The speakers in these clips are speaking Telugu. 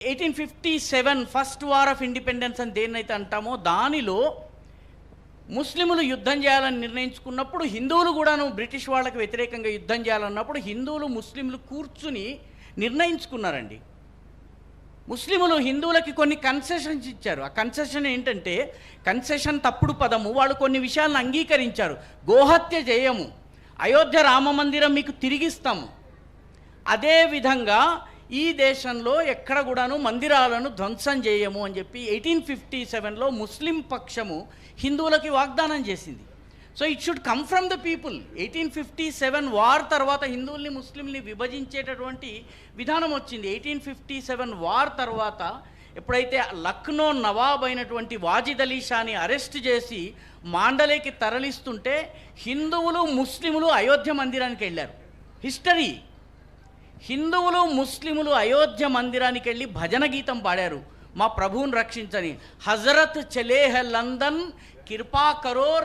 Eighteen fifty seven first war of independence అని దేన్నైతే అంటామో దానిలో ముస్లిములు యుద్ధం చేయాలని నిర్ణయించుకున్నప్పుడు హిందువులు కూడాను బ్రిటిష్ వాళ్ళకి వ్యతిరేకంగా యుద్ధం చేయాలన్నప్పుడు హిందువులు ముస్లింలు కూర్చుని నిర్ణయించుకున్నారండి. ముస్లిములు హిందువులకి కొన్ని కన్సెషన్స్ ఇచ్చారు. ఆ కన్సెషన్ ఏంటంటే కన్సెషన్ తప్పుడు పదము వాళ్ళు కొన్ని విషయాలను అంగీకరించారు. గోహత్య చేయము అయోధ్య రామ మందిరం మీకు తిరిగిస్తాము. అదేవిధంగా ఈ దేశంలో ఎక్కడ కూడాను మందిరాలను ధ్వంసం చేయము అని చెప్పి ఎయిటీన్ ఫిఫ్టీ సెవెన్లో ముస్లిం పక్షము హిందువులకి వాగ్దానం చేసింది. So it should come from the people eighteen fifty seven war తర్వాత హిందువుల్ని ముస్లింని విభజించేటటువంటి విధానం వచ్చింది. ఎయిటీన్ ఫిఫ్టీ సెవెన్ వార్ తర్వాత ఎప్పుడైతే లక్నో నవాబ్ అయినటువంటి వాజిద్ అలీ షాని అరెస్ట్ చేసి మాండలేకి తరలిస్తుంటే హిందువులు ముస్లిములు అయోధ్య మందిరానికి వెళ్ళారు. హిస్టరీ హిందువులు ముస్లిములు అయోధ్య మందిరానికి వెళ్ళి భజన గీతం పాడారు. మా ప్రభువుని రక్షించని. హజరత్ చలేహ లందన్ కృపా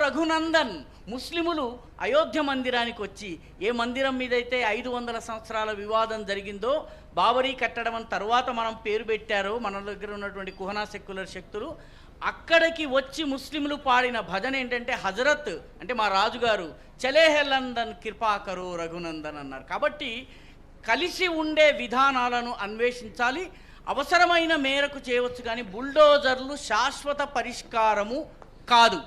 రఘునందన్. ముస్లిములు అయోధ్య మందిరానికి వచ్చి ఏ మందిరం మీదైతే ఐదు వందల సంవత్సరాల వివాదం జరిగిందో బాబరీ కట్టడం అని తర్వాత మనం పేరు పెట్టారో మన దగ్గర ఉన్నటువంటి కుహనా సెక్యులర్ శక్తులు. అక్కడికి వచ్చి ముస్లింలు పాడిన భజన ఏంటంటే హజరత్ అంటే మా రాజుగారు చలేహ లందన్ కృపాకరు రఘునందన్ అన్నారు. కాబట్టి కలిసి ఉండే విధానాలను అన్వేషించాలి. అవసరమైన మేరకు చేయవచ్చు కానీ బుల్డోజర్లు శాశ్వత పరిష్కారము కాదు.